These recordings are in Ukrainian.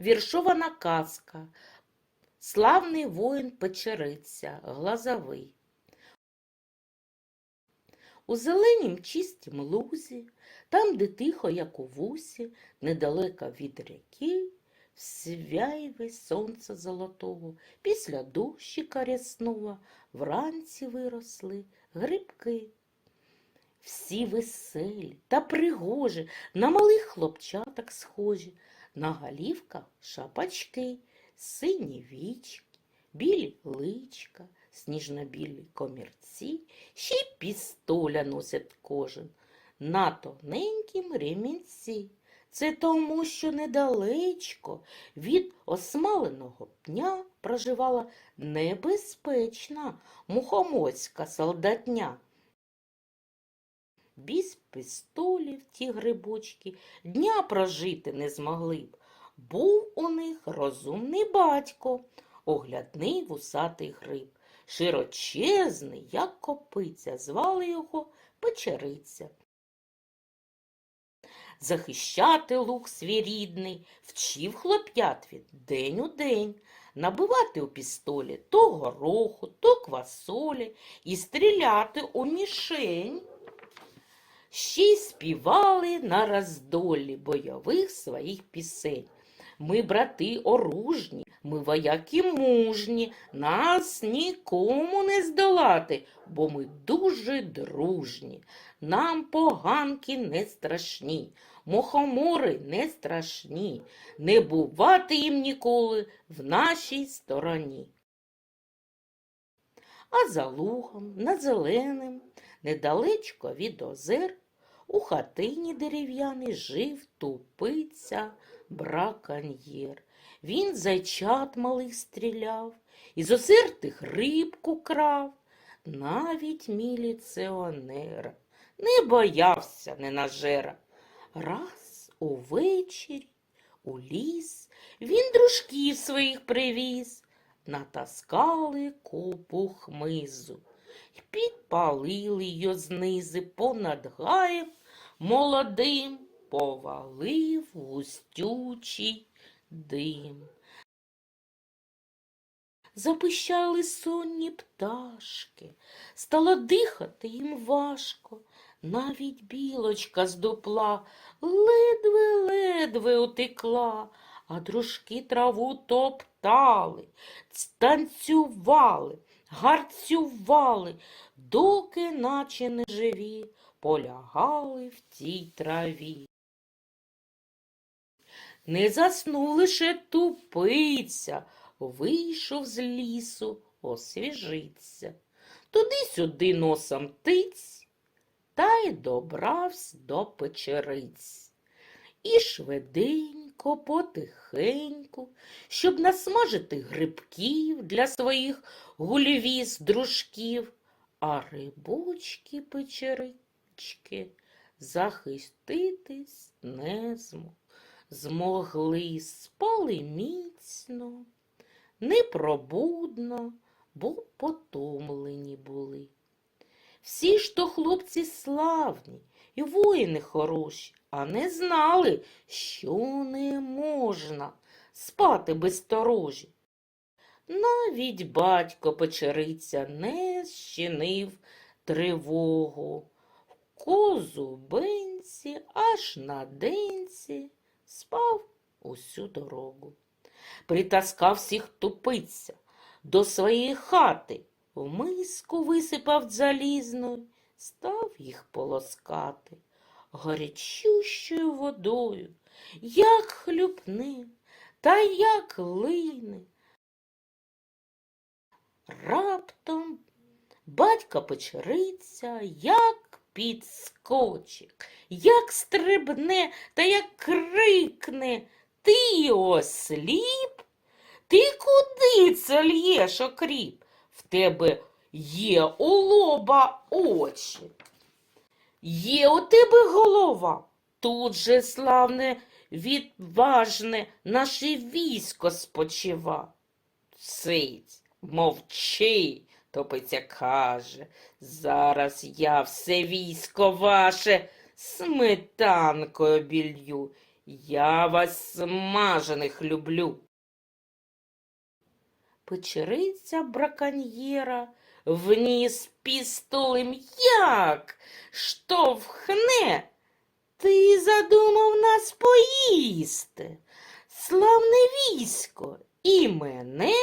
Віршована казка. Славний воїн печериця, глазовий. У зеленім чистім лузі, там, де тихо, як у вусі, недалеко від ріки, свяйве сонця золотого, після дощика рясного вранці виросли грибки. Всі веселі та пригожі, на малих хлопчаток схожі, на голівках шапочки, сині вічки, білі личка, сніжно-білі комірці, ще й пістоля носять кожен на тоненькім ремінці. Це тому, що недалечко від осмаленого пня проживала небезпечна мухомоцька солдатня. Без пістолів ті грибочки дня прожити не змогли б. Був у них розумний батько, оглядний вусатий гриб, широчезний, як копиця, звали його печериця. Захищати лук свій рідний, вчив хлоп'ят він день у день, набивати у пістолі то гороху, то квасолі і стріляти у мішень. Ще співали на роздолі бойових своїх пісень. Ми, брати, оружні, ми вояки мужні, нас нікому не здолати, бо ми дуже дружні. Нам поганки не страшні, мухомори не страшні, не бувати їм ніколи в нашій стороні. А за лугом, над зеленим, недалечко від озер, у хатині дерев'яній жив тупиця браконьєр. Він зайчат малих стріляв, із озертих рибку крав. Навіть міліціонера не боявся ненажера. Раз увечері у ліс він дружків своїх привіз, натаскали купу хмизу й підпалили його знизи понад гаєм молодим, повалив густючий дим. Запищали сонні пташки, стало дихати їм важко. Навіть білочка з дупла ледве-ледве утекла, а дружки траву топтали, танцювали, гарцювали, доки наче не живі, полягали в тій траві. Не заснув лише тупиця, вийшов з лісу, освіжиться. Туди-сюди носом тиць, та й добрався до печериць. І швиденько, потихеньку, щоб насмажити грибків для своїх гульвіз дружків, а рибочки печерички захиститись не змогли. Змогли спали міцно, непробудно, бо потомлені були. Всі ж то хлопці славні і воїни хороші, а не знали, що не можна спати без сторожі. Навіть батько печериця не щинив тривогу. В козубинці аж на денці спав усю дорогу. Притаскав всіх тупиця до своєї хати, в миску висипав залізну, став їх полоскати гарячущою водою, як хлюпне, та як лине. Раптом батька печериця, як підскочить, як стрибне та як крикне. Ти осліп? Ти куди це л'єш окріп? В тебе є у лоба очі. Є у тебе голова. Тут же славне, відважне наше військо спочива. Сидь, мовчи, топиця каже. Зараз я все військо ваше сметанкою білью Я вас смажених люблю. Печериця браконьєра вніс пістолем як штовхне. Ти задумав нас поїсти, славне військо, і мене.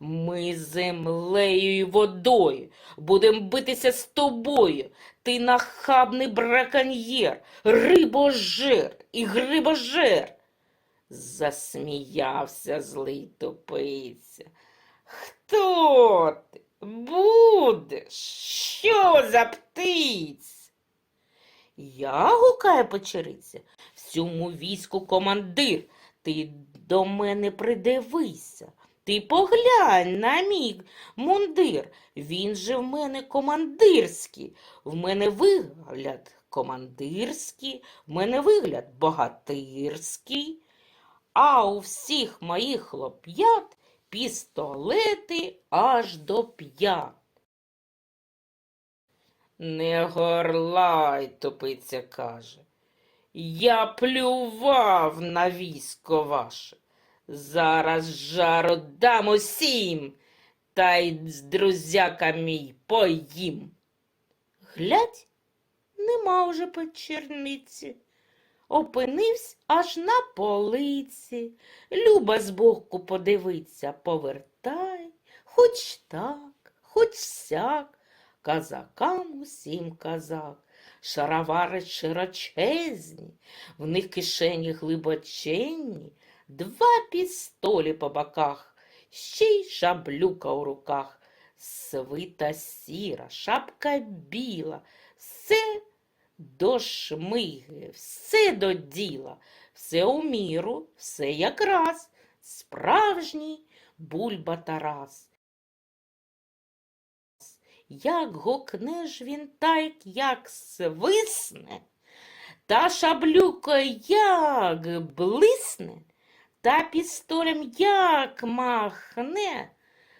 Ми землею і водою будем битися з тобою. Ти нахабний браконьєр, рибожер і грибожер. Засміявся злий топиця. Хто ти будеш? Що за птиць? Я гукає печериця, всьому війську командир. Ти до мене придивися. Ти поглянь на мій мундир. Він же в мене командирський. В мене вигляд командирський, в мене вигляд богатирський. А у всіх моїх хлоп'ят пістолети аж до п'ят. Не горлай, топиця каже. Я плював на військо ваше. Зараз жару дам усім, та й з друзяка мій поїм. Глядь, нема вже печерниці. Опинився аж на полиці. Люба збоку подивиться, повертай, хоч так, хоч сяк, казакам усім казак. Шаровари широчезні, в них кишені глибоченні, два пістолі по боках, ще й шаблюка у руках, свита сіра, шапка біла, все до шмиги, все до діла, все у міру, все якраз, справжній бульба Тарас. Як гукне ж він так, як свисне, та шаблюка як блисне, та пістолем як махне.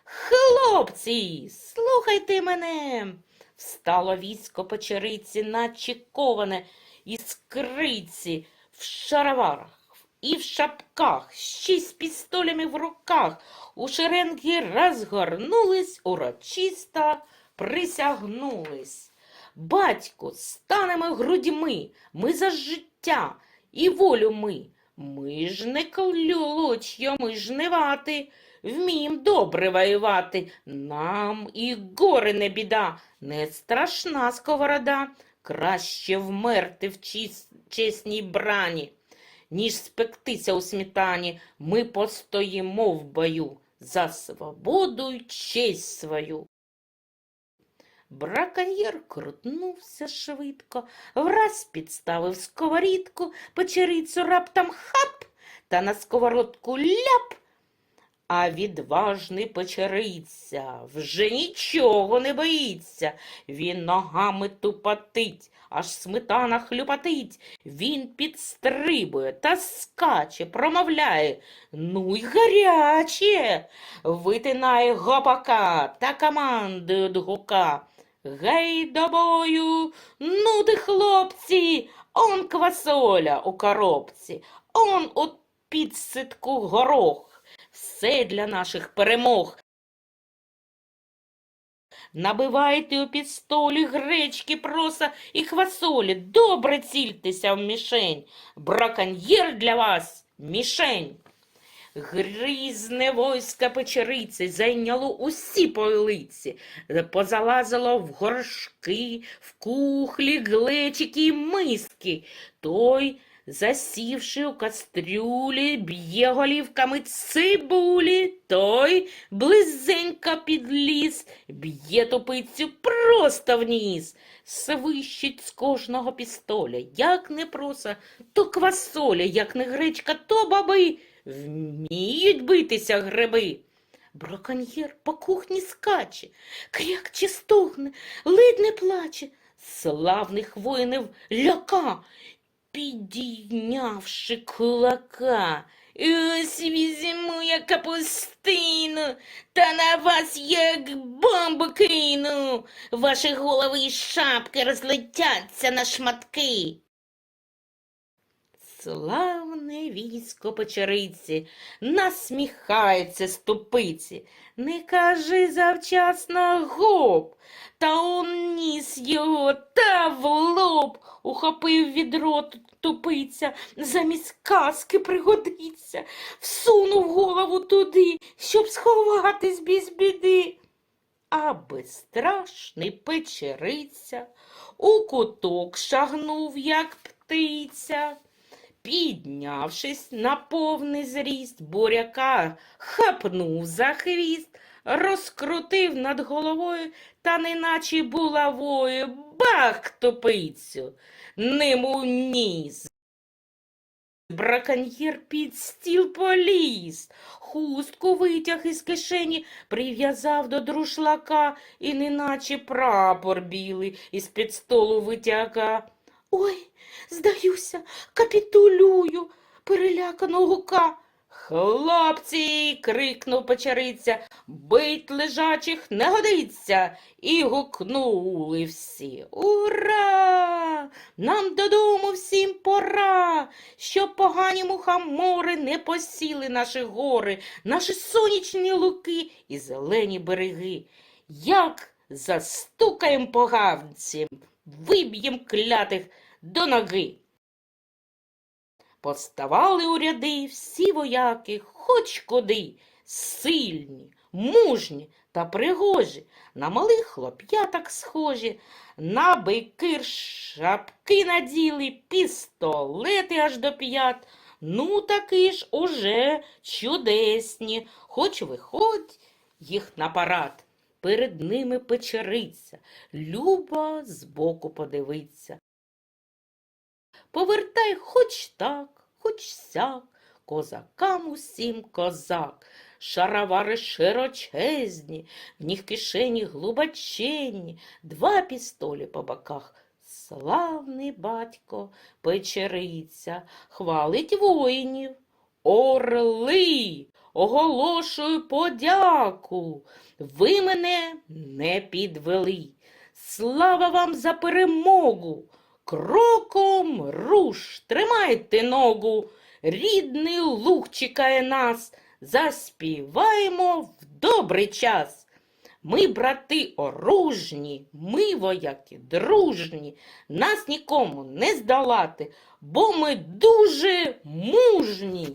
Хлопці, слухайте мене. Встало військо печериці, наче коване, іскриці в шароварах і в шапках, ще з пістолями в руках. У шеренги розгорнулись, урочисто присягнулись. Батько, станемо грудьми, ми за життя і волю ми. Ми ж не колюч'я, ми ж не вати, вмієм добре воювати. Нам і гори не біда, не страшна сковорода. Краще вмерти в чис- чесній брані, ніж спектися у сметані. Ми постоїмо в бою за свободу й честь свою. Браконьєр крутнувся швидко, враз підставив сковорідку, печерицю раптом хап, та на сковородку ляп. А відважний печериця вже нічого не боїться. Він ногами тупотить, аж сметана хлюпатить. Він підстрибує та скаче, промовляє. Ну й гаряче. Витинає гопака та командує до гука. Гей до бою, ну ти, хлопці, он квасоля у коробці, он у підситку горох. Все для наших перемог. Набивайте у пістолі гречки, проса і хвасолі. Добре цільтеся в мішень. Браконьєр для вас мішень. Грізне войська печериці зайняло усі полиці, позалазило в горшки, в кухлі, глечики й миски. Той, засівши у кастрюлі, б'є голівками цибулі, той близенько підліз, б'є топицю просто вниз, свищить з кожного пістоля, як не проса, то квасоля, як не гречка, то баби. Вміють битися гриби. Браконьєр по кухні скаче, крякче стогне, ледь не плаче. Славних воїнів ляка, підійнявши кулака. Ось візьму я капустину, та на вас як бомбу кину. Ваші голови і шапки розлетяться на шматки. Славне військо печериці, насміхається ступиці. Не кажи завчасно гоп, та он ніс його та в лоб ухопив відро т- тупиця, замість каски пригодиться, всунув голову туди, щоб сховатись без біди. А безстрашний печериця у куток шагнув, як птиця. Піднявшись на повний зріст, буряка хапнув за хвіст, розкрутив над головою та неначе булавою бах топицю, ним у ніс. Браконьєр під стіл поліз, хустку витяг із кишені, прив'язав до друшлака і неначе прапор білий із-під столу витяга. Ой, здаюся, капітулюю, перелякано гука. Хлопці, крикнув печериця, бить лежачих не годиться. І гукнули всі. Ура! Нам додому всім пора, щоб погані мухомори не посіли наші гори, наші сонячні луки і зелені береги. Як застукаєм поганцям, виб'єм клятих до ноги. Поставали у ряди всі вояки, хоч куди, сильні, мужні та пригожі, на малих хлоп'яток схожі, на бики шапки наділи, пістолети аж до п'ят. Ну, таки ж уже чудесні, хоч виходь їх на парад. Перед ними печериця, люба збоку подивиться. Повертай хоч так, хоч сяк, козакам усім козак, шаровари широчезні, в них кишені глибоченні, два пістолі по боках. Славний батько печериця, хвалить воїнів. Орли, оголошую подяку. Ви мене не підвели. Слава вам за перемогу. Кроком руш, тримайте ногу. Рідний луг чекає нас. Заспіваємо в добрий час. Ми, брати оружні, ми вояки дружні, нас нікому не здолати, бо ми дуже мужні.